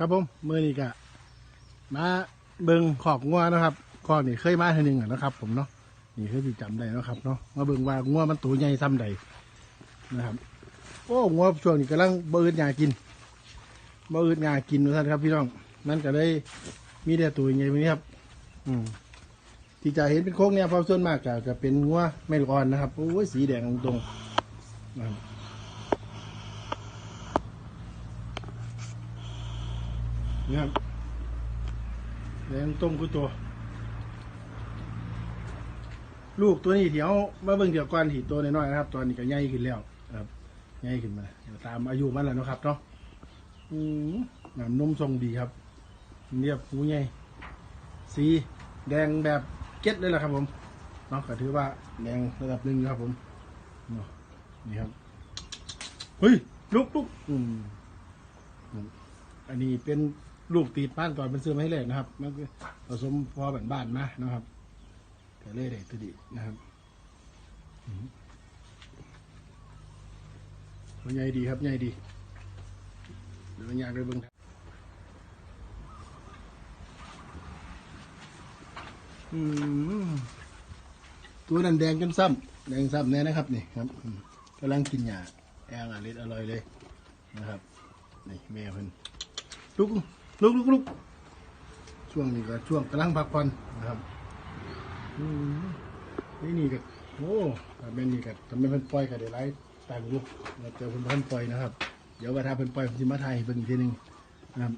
ครับผมมือนี้กะมาเบิงขอกงัวนะครับขอกนี่เคยมาทีหนึ่งอะนะครับ ผมเนาะนี่เคยสิจำได้นะครับ เนาะมาเบิงว่างัวมันตัวใหญ่ซ้ำใดนะครับ โอ้งัวช่วงนี้กำลังเบิดหญ้ากินเบิดหญ้ากินนะครับครับ พี่น้องนั่นก็เลยมีแต่ตัวใหญ่แบบนี้ครับ อืมที่จะเห็นเป็นโค้งเนี่ยเพราะส่วนมากจะจะเป็นงัวไม่ลูกอ่อนนะครับโอ้ยสีแดงตรงๆนะครับ นี่ครับแดงต้มคือตัว ลูกตัวนี้เดี๋ยวมาเบิ่งเดี๋ยวก่อนถีตัวน้อยๆนะครับตอนนี้ก็ใหญ่ขึ้นแล้วครับใหญ่ขึ้นมาตามอายุมันแล้วนะครับเนาะอืมน้ำนมทรงดีครับ เรียบหูใหญ่สีแดงแบบเก็ตเลยแหละครับผมเนาะก็ถือว่าแดงระดับหนึ่งครับผมเนาะนี่ครับเฮ้ยลุกลุกอืมอันนี้เป็น ลูกตีดบ้านก่อนเป็นซื้อมาให้เลยนะครับ มันคือผสมพอแบบบ้านมานะครับก็เลยได้ตัวดีนะครับอืมใหญ่ดีครับใหญ่ดีเดี๋ยวอยากไปเบิ่งอืมตัวนั้นแดงจนซ้ำแดงซ้ำแน่นะครับนี่ครับกำลังกินหญ้าแองอร่อยอร่อยเลยนะครับ นี่แม่เพิ่นลุก ลุกลุกลุกช่วงนี้ก็ช่วงกำลังพักผ่อนนะครับอืมนี่นี่ก็โอ้ถ้าเป็นนี่ก็ทำไมเพิ่นปล่อยก็ได้ไล่ต่างลูกเราเจอเพิ่นเพิ่นปล่อยนะครับ เดี๋ยวว่าถ้าเพิ่นปล่อยผมสิมาไทยเบิ่งอีกทีหนึงนะครับ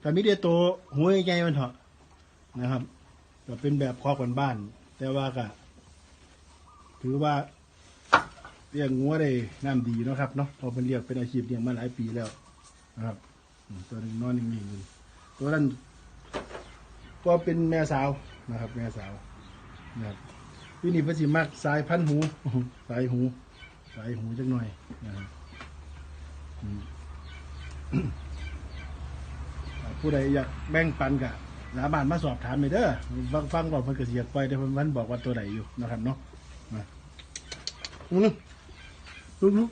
แต่มีเดียวโตหัวใหญ่ๆมันเถอะนะครับก็เป็นแบบคอกบ้านๆแต่ว่าก็ถือว่า เลี้ยงงัวได้น้ำดีเนาะครับเนาะเพอเป็นเลี้ยงเป็นอาชีพเลี้ยงมาหลายปีแล้วนะครับ ตัวหนึงนอนนิ่งๆอยู่ตัวนั้นก็เป็นแม่สาวนะครับ แม่สาวนะครับที่นี่เพนสิมักสายพันหู สายหู สายหูจักหน่อยนะครับผู้ใดอยากแบ่งปันกะสาบานมาสอบถามไปเด้อฟังฟังก่อนเพิ่นก็สิอยากปแต่พิ่นมันบอกว่าตัวใดอยู่นะครับเนาะมาลุกลุกลุก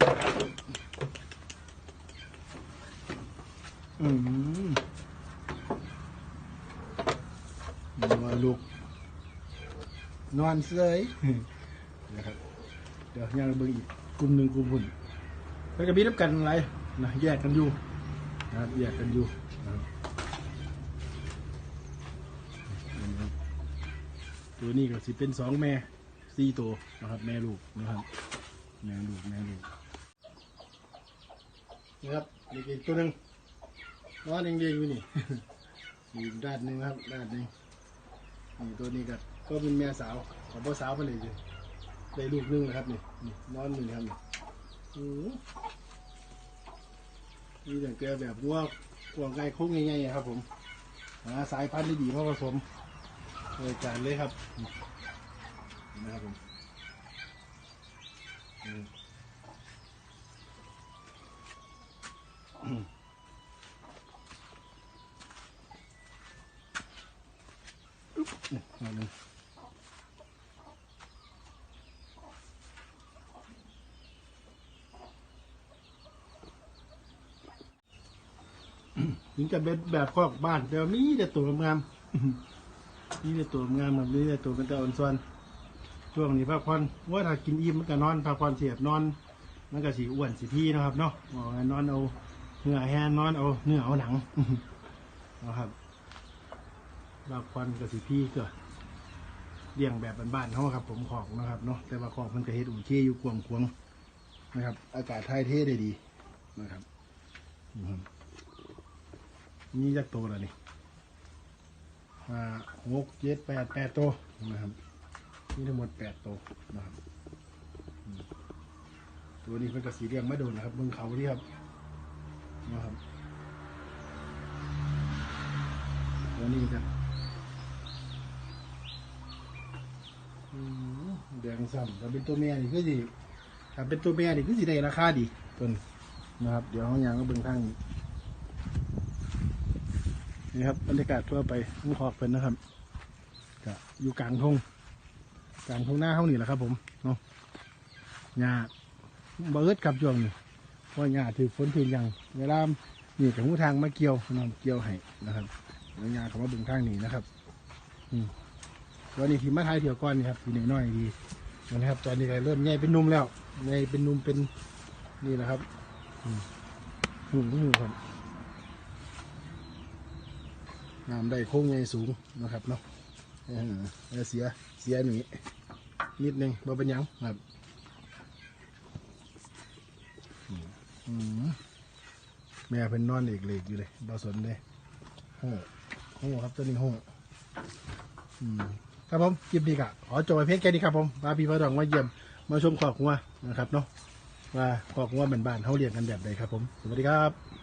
อืมมาลูก นอนเสยนะครับ เดี๋ยวยังเบิ่งอีกกลุ่มหนึ่งกลุ่มหุ่นแล้วก็มีน้ำกันอะไรนะแยกกันอยู่นะครับแยกกันอยู่นะครับตัวนี้ก็สิเป็นสองแม่สี่ตัวนะครับ แม่ลูกนะครับ แม่ลูกแม่ลูกนะครับอีกอีกตัวหนึ่ง นอนเองๆอยู่นี่ อีกด้านหนึ่งครับด้านหนึ่งนี่ตัวนี้ก็ก็เป็นแม่สาวของพ่อสาวไปเลยสิได้ลูกหนึงแล้วครับนี่นี่นอนหนึ่งครับนี่โอ้โหนี่แต่แกแบบงวกกวางไก่โค้งง่ายๆครับ ผมหาสายพันธุ์ที่ดีมาผสมรายการเลยครับนี่นะครับผมอืม เอาหนึ่ง ถึงจะเป็นแบบคอกบ้านแต่ว่ามีแต่ตัวงามมีแต่ตัวงามแบบนี้แต่ตัวเป็นแต่อ่อนส่วนช่วงนี้พักผ่อนว่าถ้ากินอิ่มมันก็นอนพักผ่อนเสียบนอน มันก็สีอ้วนสีพี่นะครับเนาะนอนเอาเนื้อแห้งนอนเอาเนื้อเอาหนังนะครับพักผ่อนก็สีพี่เกิดเลี้ยงแบบบ้านๆเขาครับ ผมของนะครับเนาะแต่ว่าของมันก็เฮ็ดอุ่นเชอยู่กวงควงนะครับ อากาศถ่ายเทได้ดีนะครับ มนี่จักโตแล้วนี่อ่าหกเจ็ดแปดแปดโตวนะครับนี่ทั้งหมดแปดโตวนะครับตัวนี้เป็นกระสีเรียงไม่โดนนะครับเมืองเขาที่ครับนะครับตัวนี้จะอืมแดงซ้ำถ้าเป็นตัวแม่นี่คือสิถ้าเป็นตัวแม่นี่คือสิได้ราคาดีต้นนะครับ เดี๋ยวห้องยางก็เบิ่งทางนี้ นี่ครับบรรยากาศทั่วไปมุขอกเป็นนะครับก็อยู่กลางทงกลางทงหน้าเขานี่แหละครับ ผมเนาะหญ้าเบิดกับช่วงนี้เพราะหญ้าถือฝนถือยังเวลานี่กับหูทางมาเกี่ยวน้องเกี่ยวให้นะครับแล้วงาเขามาบึงทางนี้นะครับ อืมวันนี้ทีมาไทยเที่ยวก้อนนี่ครับทีน้อยๆดีนะครับ ตอนนี้ก็เริ่มใหญ่เป็นนุ่มแล้วใหญ่เป็นนุ่มเป็นนี่แหละครับอืมหุ่นก็หุ่นครับ น้ำได้โค้งใหญ่สูงนะครับเนาะเสียเสียหนีนิดนึงบ่เป็นยังครับแม่เป็นนอนเอกเล็กอยู่เลยบาสนเลยโห้โหครับตัวนี้โหครับผมคลิปนี้กะขอจบไปเพียงแค่นี้ครับผมพาพี่พระดองมาเยี่ยมมาชมขอกหัวนะครับเนาะว่าขอกหัวบ้านๆเขาเรียนกันแบบใดครับผม สวัสดีครับ